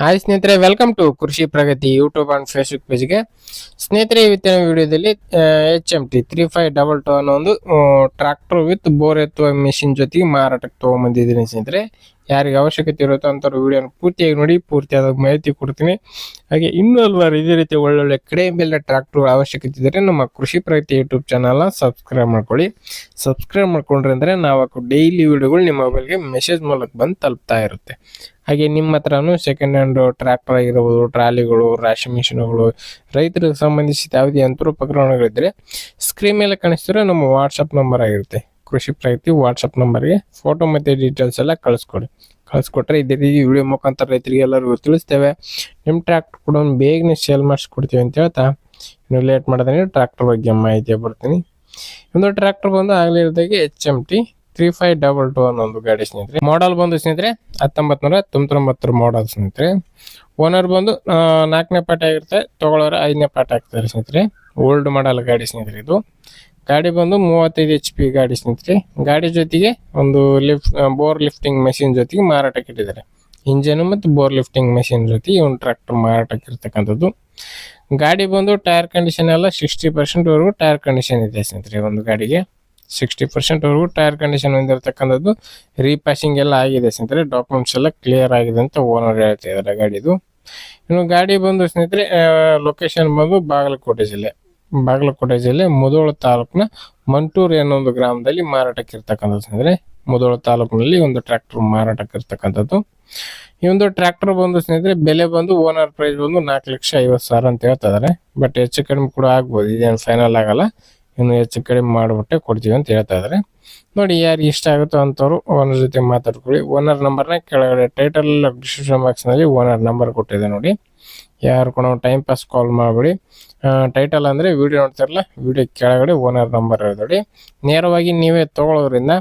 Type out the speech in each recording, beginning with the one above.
Hi ಸ್ನೇಹಿತರೆ welcome to Krishi Pragati YouTube and Facebook ಪೇಜ್ಗೆ ಸ್ನೇಹಿತರೆ ಇವತ್ತಿನ ವಿಡಿಯೋದಲ್ಲಿ H M T three five double two ಅನ್ನೋ ಒಂದು ಟ್ರ್ಯಾಕ್ಟರ್ ವಿತ್ ಬೋರ್ ಎತ್ತುವ ಮೆಷಿನ್ ಜೊತೆಗೆ ಮಾರಾಟಕ್ಕೆ ತೊಗೊಂಬಂದಿದ್ದೀನಿ ಸ್ನೇಹಿತರೆ. ಯಾರಿಗೆ ಅವಶ್ಯಕತೆ ಇರುತ್ತೋ ಅಂಥವ್ರು ವಿಡಿಯೋನ ಪೂರ್ತಿಯಾಗಿ ನೋಡಿ, ಪೂರ್ತಿಯಾದ ಮಾಹಿತಿ ಕೊಡ್ತೀನಿ. ಹಾಗೆ ಇನ್ನೂ ಹಲವಾರು ಇದೇ ರೀತಿ ಒಳ್ಳೊಳ್ಳೆ ಬೆಲೆ ಟ್ರಾಕ್ಟರ್ ಅವಶ್ಯಕತೆ ಇದ್ದರೆ ನಮ್ಮ ಕೃಷಿ ಪ್ರಗತಿ ಯೂಟ್ಯೂಬ್ ಚಾನಲ್ನ ಸಬ್ಸ್ಕ್ರೈಬ್ ಮಾಡ್ಕೊಳ್ಳಿ. ಸಬ್ಸ್ಕ್ರೈಬ್ ಮಾಡ್ಕೊಂಡ್ರೆ ಅಂದರೆ ನಾವು ಡೈಲಿ ವಿಡಿಯೋಗಳು ನಿಮ್ಮ ಮೊಬೈಲ್ಗೆ ಮೆಸೇಜ್ ಮೂಲಕ ಬಂದು ತಲುಪ್ತಾ ಇರುತ್ತೆ. ಹಾಗೆ ನಿಮ್ಮ ಹತ್ರನೂ ಸೆಕೆಂಡ್ ಹ್ಯಾಂಡ್ ಟ್ರ್ಯಾಕ್ಟರ್ ಆಗಿರ್ಬೋದು, ಟ್ರಾಲಿಗಳು ರಾಶಿ ಮಿಷಿನ್ಗಳು, ರೈತರಿಗೆ ಸಂಬಂಧಿಸಿದ ಯಾವುದೇ ಯಂತ್ರೋಪಕರಣಗಳಿದ್ದರೆ ಸ್ಕ್ರೀನ್ ಮೇಲೆ ಕಾಣಿಸ್ತಿರೋ ನಮ್ಮ ವಾಟ್ಸಪ್ ನಂಬರ್ ಆಗಿರುತ್ತೆ. ಕೃಷಿ ಪ್ರಗತಿ ವಾಟ್ಸಪ್ ನಂಬರ್ಗೆ ಫೋಟೋ ಮತ್ತು ಡೀಟೇಲ್ಸ್ ಎಲ್ಲ ಕಳಿಸ್ಕೊಡಿ. ಕಳಿಸ್ಕೊಟ್ರೆ ಇದೇ ರೀತಿ ವಿಡಿಯೋ ಮುಖಾಂತರ ರೈತರಿಗೆ ಎಲ್ಲರಿಗೂ ತಿಳಿಸ್ತೇವೆ. ನಿಮ್ಮ ಟ್ರ್ಯಾಕ್ಟರ್ ಕೂಡ ಬೇಗನೆ ಸೇಲ್ ಮಾಡಿಸ್ಕೊಡ್ತೀವಿ ಅಂತ ಹೇಳ್ತಾ ಇನ್ನು ಲೇಟ್ ಮಾಡಿದ್ರೆ ಟ್ರ್ಯಾಕ್ಟರ್ ಬಗ್ಗೆ ಮಾಹಿತಿ ಬರ್ತೀನಿ. ಒಂದು ಟ್ರ್ಯಾಕ್ಟರ್ ಬಂದು ಆಗಲೇ ಇದ್ದಾಗೆ H M T three five double two ಅನ್ನೋ ಒಂದು ಗಾಡಿ ಸ್ನೇಹಿತರೆ. ಮಾಡಲ್ ಬಂದು ಸ್ನೇಹಿತರೆ ಹತ್ತೊಂಬತ್ತು ನೂರ ತೊಂಬತ್ತೊಂಬತ್ತರ ಮಾಡಲ್ ಸ್ನೇಹಿತರೆ. ಓನರ್ ಬಂದು ನಾಲ್ಕನೇ ಪಾಠ ಆಗಿರ್ತಾರೆ ತಗೊಳ್ಳೋರು ಐದನೇ ಪಾಠ ಆಗ್ತಾರೆ ಸ್ನೇಹಿತರೆ. ಓಲ್ಡ್ ಮಾಡಲ್ ಗಾಡಿ ಸ್ನೇಹಿತರೆ ಇದು. ಗಾಡಿ ಬಂದು ಮೂವತ್ತೈದು ಎಚ್ ಪಿ ಗಾಡಿ ಸ್ನೇಹಿತರೆ. ಗಾಡಿ ಜೊತೆಗೆ ಒಂದು ಲಿಫ್ಟ್ ಬೋರ್ ಲಿಫ್ಟಿಂಗ್ ಮೆಷಿನ್ ಜೊತೆಗೆ ಮಾರಾಟಕ್ಕೆ ಇಟ್ಟಿದ್ದಾರೆ. ಇಂಜನ್ ಮತ್ತು ಬೋರ್ ಲಿಫ್ಟಿಂಗ್ ಮೆಷಿನ್ ಜೊತೆ ಇವನ್ ಟ್ರ್ಯಾಕ್ಟರ್ ಮಾರಾಟಕ್ಕೆ ಇರ್ತಕ್ಕಂಥದ್ದು. ಗಾಡಿ ಬಂದು ಟೈರ್ ಕಂಡೀಷನ್ ಎಲ್ಲ ಸಿಕ್ಸ್ಟಿ ಪರ್ಸೆಂಟ್ವರೆಗೂ ಟೈರ್ ಕಂಡೀಷನ್ ಇದೆ ಸ್ನೇಹಿತರೆ ಒಂದು ಗಾಡಿಗೆ. ಸಿಕ್ಸ್ಟಿ ಪರ್ಸೆಂಟ್ವರೆಗೂ ಟೈರ್ ಕಂಡೀಷನ್ ಹೊಂದಿರತಕ್ಕಂಥದ್ದು ರೀಪ್ಯಾಸಿಂಗ್ ಎಲ್ಲ ಆಗಿದೆ ಸ್ನೇಹಿತರೆ. ಡಾಕ್ಯುಮೆಂಟ್ಸ್ ಎಲ್ಲ ಕ್ಲಿಯರ್ ಆಗಿದೆ ಅಂತ ಓನರ್ ಹೇಳ್ತಾ ಇದ್ದಾರೆ ಗಾಡಿದು. ಇನ್ನು ಗಾಡಿ ಬಂದು ಸ್ನೇಹಿತರೆ ಲೊಕೇಶನ್ ಬಂದು ಬಾಗಲಕೋಟೆ ಜಿಲ್ಲೆ. ಬಾಗಲಕೋಟೆ ಜಿಲ್ಲೆ ಮುದೋಳ ತಾಲೂಕಿನ ಮಂಟೂರು ಒಂದು ಗ್ರಾಮದಲ್ಲಿ ಮಾರಾಟಕ್ಕೆ ಇರ್ತಕ್ಕಂಥದ್ದು ಸ್ನೇಹಿತರೆ. ಮುದೋಳ ತಾಲೂಕಿನಲ್ಲಿ ಒಂದು ಟ್ರ್ಯಾಕ್ಟರ್ ಮಾರಾಟಕ್ಕೆ ಇರ್ತಕ್ಕಂಥದ್ದು. ಈ ಒಂದು ಟ್ರ್ಯಾಕ್ಟರ್ ಬಂದು ಸ್ನೇಹಿತರೆ, ಬೆಲೆ ಬಂದು ಓನರ್ ಪ್ರೈಸ್ ಬಂದು ನಾಲ್ಕು ಲಕ್ಷ ಐವತ್ತು ಸಾವಿರ ಅಂತ ಹೇಳ್ತಾ ಇದ್ದಾರೆ. ಬಟ್ ಹೆಚ್ಚು ಕಡಿಮೆ ಕೂಡ ಆಗ್ಬೋದು, ಇದೇನು ಫೈನಲ್ ಆಗಲ್ಲ. ಇನ್ನು ಹೆಚ್ಚು ಕಡಿಮೆ ಮಾಡಿಬಿಟ್ಟೆ ಕೊಡ್ತೀವಿ ಅಂತ ಹೇಳ್ತಾ ಇದ್ದಾರೆ ನೋಡಿ, ಯಾರಿಗೆ ಇಷ್ಟ ಆಗುತ್ತೋ ಅಂಥವ್ರು ಓನರ್ ಜೊತೆ ಮಾತಾಡ್ಕೊಳ್ಳಿ. ಓನರ್ ನಂಬರ್ನ ಕೆಳಗಡೆ ಟೈಟಲ್ ಡಿಸ್ಕ್ರಿಪ್ಷನ್ ಬಾಕ್ಸ್ನಲ್ಲಿ ಓನರ್ ನಂಬರ್ ಕೊಟ್ಟಿದೆ ನೋಡಿ. ಯಾರು ಕೂಡ ಟೈಮ್ ಪಾಸ್ ಕಾಲ್ ಮಾಡಬೇಡಿ. ಟೈಟಲ್ ಅಂದರೆ ವಿಡಿಯೋ ನೋಡ್ತಿರಲ್ಲ ವಿಡಿಯೋ ಕೆಳಗಡೆ ಓನರ್ ನಂಬರ್ ನೋಡಿ ನೇರವಾಗಿ ನೀವೇ ತೊಗೊಳೋದ್ರಿಂದ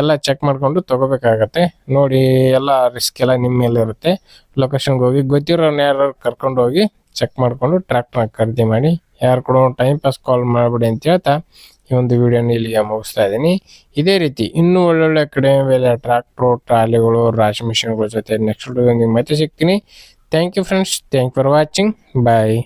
ಎಲ್ಲ ಚೆಕ್ ಮಾಡಿಕೊಂಡು ತೊಗೋಬೇಕಾಗತ್ತೆ. ನೋಡಿ, ಎಲ್ಲ ರಿಸ್ಕ್ ಎಲ್ಲ ನಿಮ್ಮ ಮೇಲೆ ಇರುತ್ತೆ. ಲೊಕೇಶನ್ಗೆ ಹೋಗಿ ಗೊತ್ತಿರೋರ್ನ ಯಾರು ಕರ್ಕೊಂಡು ಹೋಗಿ ಚೆಕ್ ಮಾಡಿಕೊಂಡು ಟ್ರ್ಯಾಕ್ಟರ್ನ ಖರೀದಿ ಮಾಡಿ ಯಾರು ಕೂಡ ಟೈಮ್ ಪಾಸ್ ಕಾಲ್ ಮಾಡಬೇಡಿ ಅಂತ ಹೇಳ್ತಾ ಈ ಒಂದು ವಿಡಿಯೋನ ಇಲ್ಲಿಗೆ ಮುಗಿಸ್ತಾ ಇದ್ದೀನಿ. ಇದೇ ರೀತಿ ಇನ್ನೂ ಒಳ್ಳೊಳ್ಳೆ ಕಡೆ ಬೆಲೆ ಟ್ರ್ಯಾಕ್ಟ್ರು ಟ್ರಾಲಿಗಳು, ರಾಶಿ ಮಿಷಿನ್ಗಳ ಜೊತೆ ನೆಕ್ಸ್ಟ್ ನಿಮ್ಗೆ ಮತ್ತೆ ಸಿಗ್ತೀನಿ. Thank you friends thank for watching bye